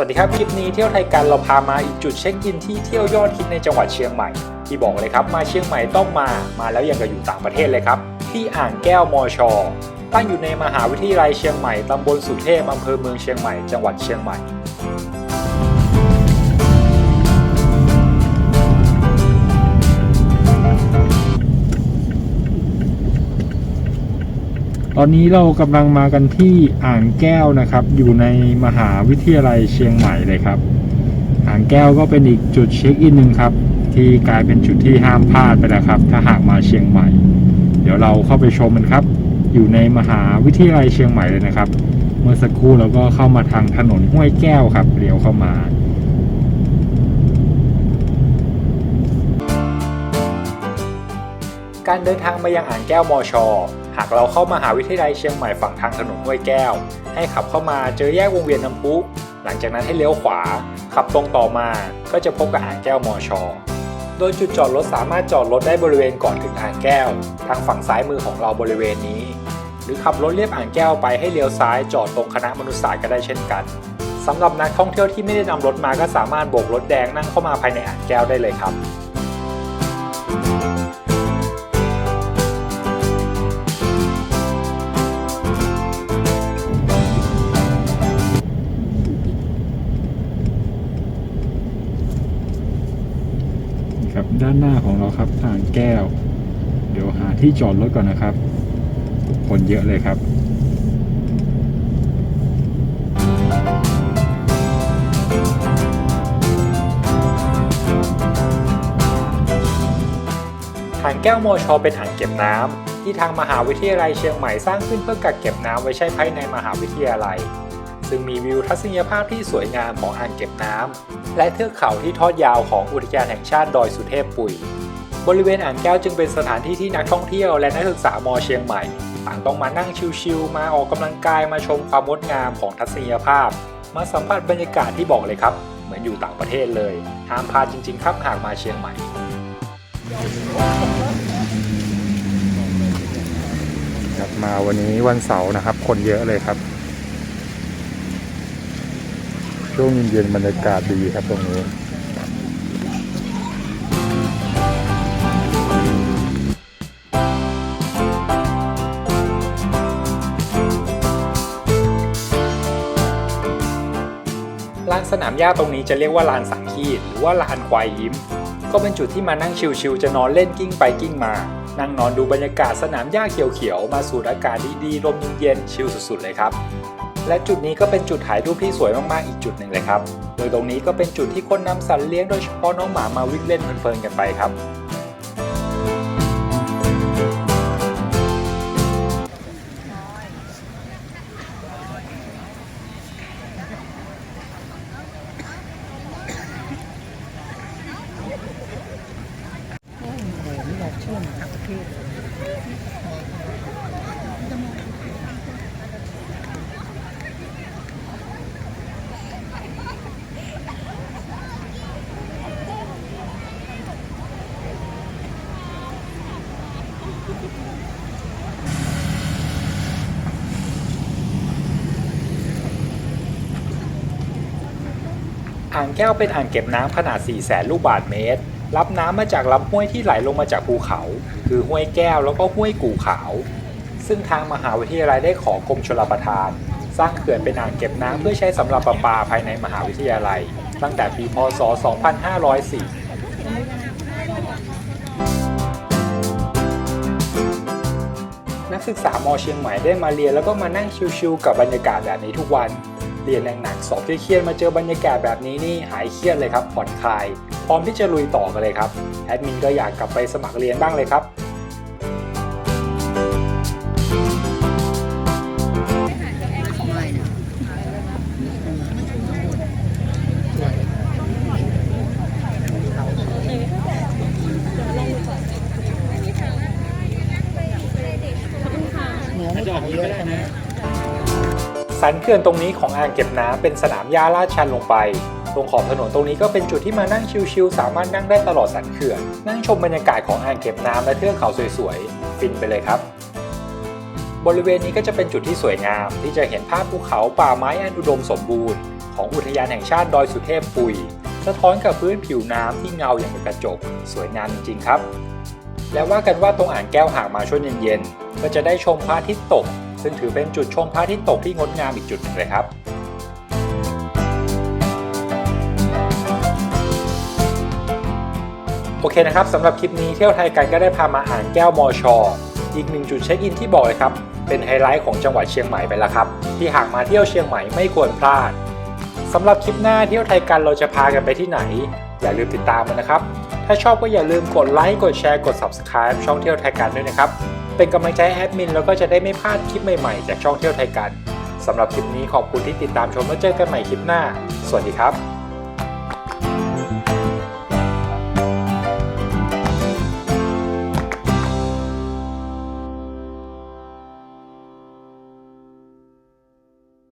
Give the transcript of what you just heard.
สวัสดีครับคลิปนี้เที่ยวไทยกันเราพามาอีกจุดเช็คอินที่เที่ยวยอดฮิตในจังหวัดเชียงใหม่ ที่บอกเลยครับมาเชียงใหม่ต้องมามาแล้วยังกับอยู่ต่างประเทศเลยครับ ที่อ่างแก้วมอชอตั้งอยู่ในมหาวิทยาลัยเชียงใหม่ตำบลสุเทพอำเภอเมืองเชียงใหม่จังหวัดเชียงใหม่ ตอนนี้เรากำลังมากันที่อ่างแก้วนะครับ อยู่ในมหาวิทยาลัยเชียงใหม่เลยครับ อ่างแก้วก็เป็นอีกจุดเช็คอินหนึ่งครับ ที่กลายเป็นจุดที่ห้ามพลาดไปแล้วครับ ถ้าหากมาเชียงใหม่ เดี๋ยวเราเข้าไปชมกันครับ อยู่ในมหาวิทยาลัยเชียงใหม่เลยนะครับ เมื่อสักครู่เราก็เข้ามาทางถนนห้วยแก้วครับเลี้ยวเข้ามาการเดินทางมายังอ่างแก้วมอชอ หากเราเข้ามหาวิทยาลัยเชียงใหม่ฝั่งทางถนนห้วยแก้ว ให้ขับเข้ามาเจอแยกวงเวียนน้ำพุหลังจากนั้นให้เลี้ยวขวา ขับตรงต่อมาก็จะพบกับอ่างแก้วมอชอโดยจุดจอดรถสามารถจอดรถได้บริเวณก่อนถึงอ่างแก้ว ทางฝั่งซ้ายมือของเราบริเวณนี้ หรือขับรถเลียบอ่างแก้วไปให้เลี้ยวซ้ายจอดตรงคณะมนุษยศาสตร์ก็ได้เช่นกันสำหรับนักท่องเที่ยวที่ไม่ได้นำรถมาก็สามารถโบกรถแดงนั่งเข้ามาภายในอ่างแก้วได้เลยครับ ด้านหน้าของเราครับอ่างแก้ว เดี๋ยวหาที่จอดรถก่อนนะครับ คนเยอะเลยครับอ่างแก้วโมชอเป็นอ่างเก็บน้ำที่ทางมหาวิทยาลัยเชียงใหม่สร้างขึ้นเพื่อกักเก็บน้ำไว้ใช้ภายในมหาวิทยาลัย ซึ่งมีวิวทัศนียภาพที่สวยงามของอ่างเก็บน้ำและเทือกเขาที่ทอดยาวของอุทยานแห่งชาติดอยสุเทพปุยบริเวณอ่างแก้วจึงเป็นสถานที่ที่นักท่องเที่ยวและนักศึกษามอเชียงใหม่ต่างต้องมานั่งชิลๆมาออกกำลังกายมาชมความงดงามของทัศนียภาพ มาสัมผัสบรรยากาศที่บอกเลยครับ เหมือนอยู่ต่างประเทศเลยห้ามพลาดจริง ๆ ครับหากมาเชียงใหม่ครับมาวันนี้วันเสาร์นะครับ คนเยอะเลยครับ ช่วงเย็นๆบรรยากาศดีครับตรงนี้ลานสนามหญ้าตรงนี้จะเรียกว่าลานสังคีหรือว่าลานควายยิ้ม ก็เป็นจุดที่มานั่งชิลๆจะนอนเล่นกิ้งไปกิ้งมา นั่งนอนดูบรรยากาศสนามหญ้าเขียวๆ มาสูดอากาศดีๆลมเย็นๆชิลสุดๆเลยครับ และจุดนี้ก็เป็นจุดถ่ายรูปที่สวยมากๆอีกจุดหนึ่งเลยครับ โดยตรงนี้ก็เป็นจุดที่คนนำสัตว์เลี้ยงโดยเฉพาะน้องหมามาวิ่งเล่นเพลินๆกันไปครับอ่างแก้วเป็นอ่างเก็บน้ำขนาด 4 0 0แสนลูกบาศก์เมตร รับน้ำมาจากลำห้วยที่ไหลลงมาจากภูเขา คือห้วยแก้วแล้วก็ห้วยกู่ขาว ซึ่งทางมหาวิทยาลัยได้ขอกรมชลประทาน สร้างเขื่อนเป็นอ่างเก็บน้ำเพื่อใช้สำหรับประปาภายในมหาวิทยาลัย ตั้งแต่ปีพศ 2504นักศึกษามอเชียงใหม่ได้มาเรียนแล้วก็มานั่งชิลๆกับบรรยากาศแบบนี้ทุกวัน เรียนหนักๆสอบเครียดๆมาเจอบรรยากาศแบบนี้นี่หายเครียดเลยครับผ่อนคลาย พร้อมที่จะลุยต่อกันเลยครับแอดมินก็อยากกลับไปสมัครเรียนบ้างเลยครับ สันเขื่อนตรงนี้ของอ่างเก็บน้ำเป็นสนามหญ้าลาดชันลงไป ตรงขอบถนนตรงนี้ก็เป็นจุดที่มานั่งชิลๆสามารถนั่งได้ตลอดสันเขื่อน นั่งชมบรรยากาศของอ่างเก็บน้ำและเทือกเขาสวยๆ ฟินไปเลยครับ บริเวณนี้ก็จะเป็นจุดที่สวยงาม ที่จะเห็นภาพภูเขาป่าไม้อันอุดมสมบูรณ์ของอุทยานแห่งชาติดอยสุเทพปุย สะท้อนกับพื้นผิวน้ำที่เงาอย่างกับกระจก สวยงามจริงๆครับ และว่ากันว่าตรงอ่างแก้วหากมาช่วงเย็นๆก็จะได้ชมพระอาทิตย์ตก ซึ่งถือเป็นจุดชมพระอาทิตย์ตกที่งดงามอีกจุดหนึ่งเลยครับโอเคนะครับสำหรับคลิปนี้เที่ยวไทยกันก็ได้พามาอ่างแก้วมอชออีกหนึ่งจุดเช็คอินที่บอกเลยครับ เป็นไฮไลท์ของจังหวัดเชียงใหม่ไปแล้วครับ ที่หากมาเที่ยวเชียงใหม่ไม่ควรพลาดสำหรับคลิปหน้าเที่ยวไทยกันเราจะพากันไปที่ไหน อย่าลืมติดตามมันนะครับ ถ้าชอบก็อย่าลืมกดไลค์กดแชร์กด Subscribe ช่องเที่ยวไทยกันด้วยนะครับ เป็นกำลังใจแอดมินแล้วก็จะได้ไม่พลาดคลิปใหม่ๆ จากช่องเที่ยวไทยกันสำหรับคลิปนี้ขอบคุณที่ติดตามชมแล้วเจอกันใหม่คลิปหน้า สวัสดีครับ